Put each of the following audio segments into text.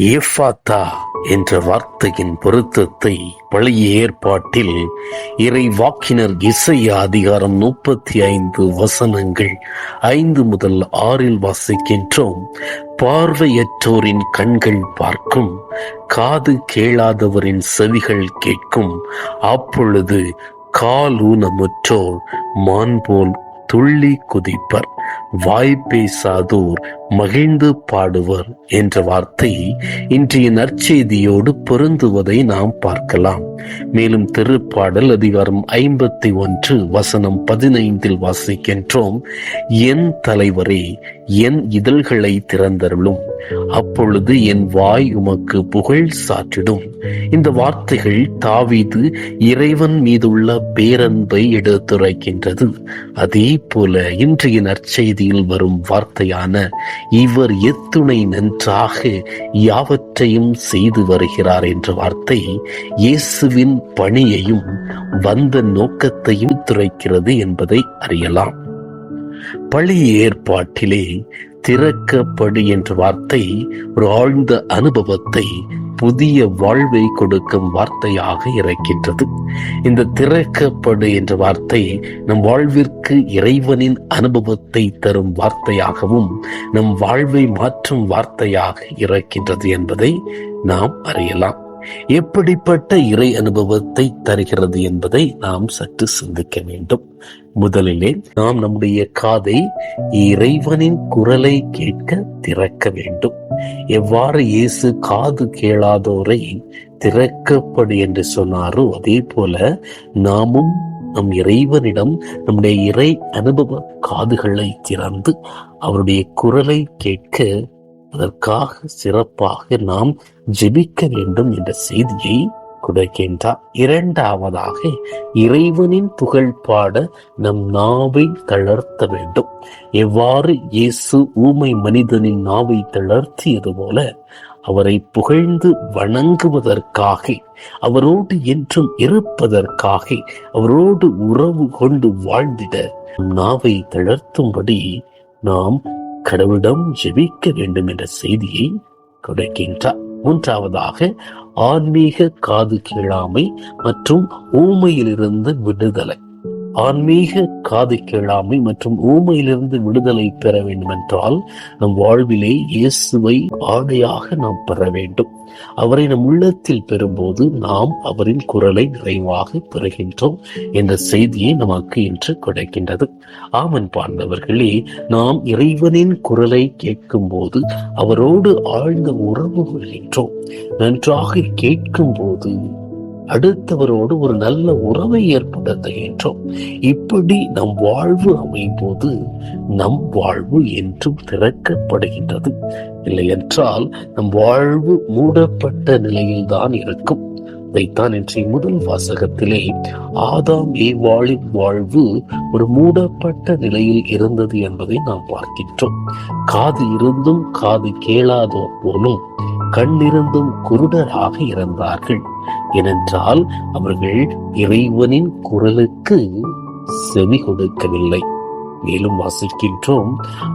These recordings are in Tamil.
ஏஃபாத்தா என்ற வார்த்தையின் பொருத்தத்தை பழைய ஏற்பாட்டில் இறை வாக்கினர் இசைய அதிகாரம் முப்பத்தி ஐந்து வசனங்கள் ஐந்து முதல் ஆறில் வாசிக்கின்றோம். பார்வையற்றோரின் கண்கள் பார்க்கும் காது கேளாதவரின் செவிகள் கேட்கும். அப்பொழுது காலூனமுற்றோர் மான் போல் துள்ளி குதிப்பர். வாய் பேசாதோர் மகிழ்ந்து பாடுவர் என்ற வார்த்தை இன்றைய நற்செய்தியோடு பொருந்துவதை நாம் பார்க்கலாம். மேலும் திருப்பாடல் அதிகாரம் ஐம்பத்தி ஒன்று வசனம் பதினைந்தில் வாசிக்கின்றோம் என் தலைவரே என் இதழ்களை திறந்தருளும். அப்பொழுது என் வாய் உமக்கு புகழ் சாற்றிடும். இந்த வார்த்தைகள் தாவீது இறைவன் மீதுள்ள பேரன்பை எடுத்துரைக்கின்றது. அதே போல இன்றைய நற்செய்தியில் வரும் வார்த்தையான இவர் எத்துணை நன்றாக யாவற்றையும் செய்து வருகிறார் என்ற வார்த்தை இயேசுவின் பணியையும் வந்த நோக்கத்தையும் துரைக்கிறது என்பதை அறியலாம். பழைய ஏற்பாட்டிலே திறக்கப்படு என்ற வார்த்தை ஒரு ஆழ்ந்த அனுபவத்தை புதிய வாழ்வை கொடுக்கும் வார்த்தையாக இருக்கின்றது இந்த திறக்கப்படு என்ற வார்த்தை நம் வாழ்விற்கு இறைவனின் அனுபவத்தை தரும் வார்த்தையாகவும் நம் வாழ்வை மாற்றும் வார்த்தையாக இருக்கின்றது என்பதை நாம் அறியலாம். எப்படிப்பட்ட இறை அனுபவத்தை தருகிறது என்பதை நாம் சற்று சிந்திக்க வேண்டும். முதலிலே நாம் நம்முடைய காதை இறைவனின் குரலை கேட்க திறக்க வேண்டும். எவ்வாறு இயேசு காது கேளாதோரை திறக்கப்படு என்று சொன்னாரோ அதே போல நாமும் நம் இறைவனிடம் நம்முடைய இறை அனுபவ காதுகளை திறந்து அவருடைய குரலை கேட்க அதற்காக சிறப்பாக நாம் ஜெபிக்க வேண்டும் என்ற செய்தியை கொடுக்கின்றார். இரண்டாவதாக இறைவனின் புகழ் பாட நம் நாவை தளர்த்த வேண்டும். எவ்வாறு இயேசு ஊமை மனிதனின் நாவை தளர்த்தியது போல அவரை புகழ்ந்து வணங்குவதற்காக அவரோடு என்றும் இருப்பதற்காக அவரோடு உறவு கொண்டு வாழ்ந்திட நாவை தளர்த்தும்படி நாம் கடவுளிடம் ஜெபிக்க வேண்டும் என்ற செய்தியை கொடுக்கின்றார். மூன்றாவதாக ஆன்மீக காது கீழாமை மற்றும் ஊமையிலிருந்து விடுதலை. ஆன்மீக காது கேளாமை மற்றும் ஊமையிலிருந்து விடுதலை பெற வேண்டும் என்றால் நம் வாழ்விலே இயேசுவை ஆடையாக நாம் பெற வேண்டும். அவரை நம் உள்ளத்தில் பெறும்போது நாம் அவரின் குரலை நிறைவாக பெறுகின்றோம் என்ற செய்தியை நமக்கு இன்று கிடைக்கின்றது. ஆமன் பார்ந்தவர்களே நாம் இறைவனின் குரலை கேட்கும் போது அவரோடு ஆழ்ந்த உறவு கொள்கின்றோம். நன்றாக கேட்கும் போது அடுத்தவரோடு ஒரு நல்ல உறவை ஏற்படுத்துகின்றோம் இப்படி நம் வாழ்வு அமையும் போது நம் வாழ்வு என்றும் திறக்கப்படுகின்றது. இல்லை என்றால் நம் வாழ்வு மூடப்பட்ட நிலையில் தான் இருக்கும். இதைத்தான் இன்றைய முதல் வாசகத்திலே ஆதாம் ஏவாளின் வாழ்வு ஒரு மூடப்பட்ட நிலையில் இருந்தது என்பதை நாம் பார்க்கின்றோம். காது இருந்தும் காது கேளாதோர் போலும் கண்ணிருந்தும் குருடராக இருந்தார்கள். ஏனென்றால் அவர்கள் இறைவனின் குரலுக்கு செவி கொடுக்கவில்லை. மேலும் வாசிக்கின்றோம்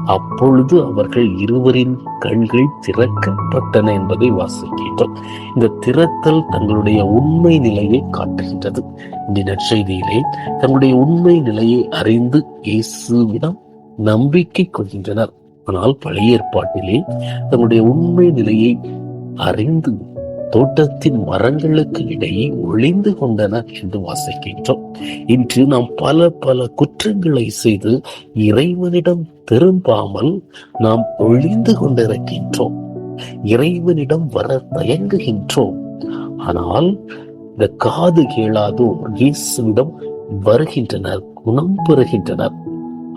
அப்பொழுது அவர்கள் இருவரின் கண்கள் திறக்கப்பட்டன என்பதை வாசிக்கின்றோம். இந்த திறத்தல் தங்களுடைய உண்மை நிலையை காட்டுகின்றது. இந்த நற்செய்தியிலே தங்களுடைய உண்மை நிலையை அறிந்து இயேசுவிடம் நம்பிக்கை கொள்கின்றனர். ஆனால் பழைய ஏற்பாட்டிலே தங்களுடைய உண்மை நிலையை அறிந்து தோட்டத்தின் மரங்களுக்கு இடையே ஒளிந்து கொண்டனர் என்று வாசிக்கின்றோம். இன்று நாம் பல பல குற்றங்களை செய்து இறைவனிடம் திரும்பாமல் நாம் ஒளிந்து கொண்டிருக்கின்றோம். இறைவனிடம் வர தயங்குகின்றோம். ஆனால் இந்த காது கேளாதோ இயேசுவிடம் வருகின்றனர் குணம் பெறுகின்றனர்.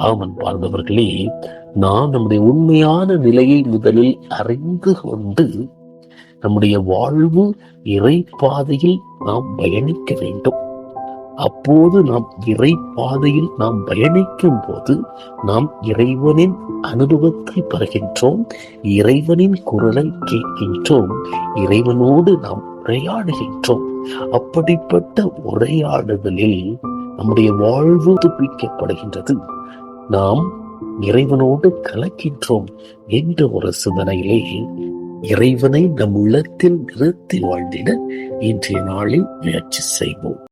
ஆமன் பார்ந்தவர்களே நாம் நம்முடைய உண்மையான நிலையை முதலில் அறிந்து கொண்டு நம்முடைய வாழ்வு இறை பாதையில் நாம் பயணிக்க வேண்டும். அப்போது நாம் இறை பாதையில் நாம் பயணிக்கும் போது நாம் இறைவனின் அனுபவத்தை பெறுகின்றோம் இறைவனின் குரலை கேட்கின்றோம் இறைவனோடு நாம் உரையாடுகின்றோம். அப்படிப்பட்ட உரையாடுதலில் நம்முடைய வாழ்வு துப்பிக்கப்படுகின்றது நாம் இறைவனோடு கலக்கின்றோம் என்ற ஒரு சிந்தனையிலே இறைவனை நம் உள்ளத்தில் நிறுத்தி வாழ்ந்திட இன்றைய நாளில் முயற்சி செய்வோம்.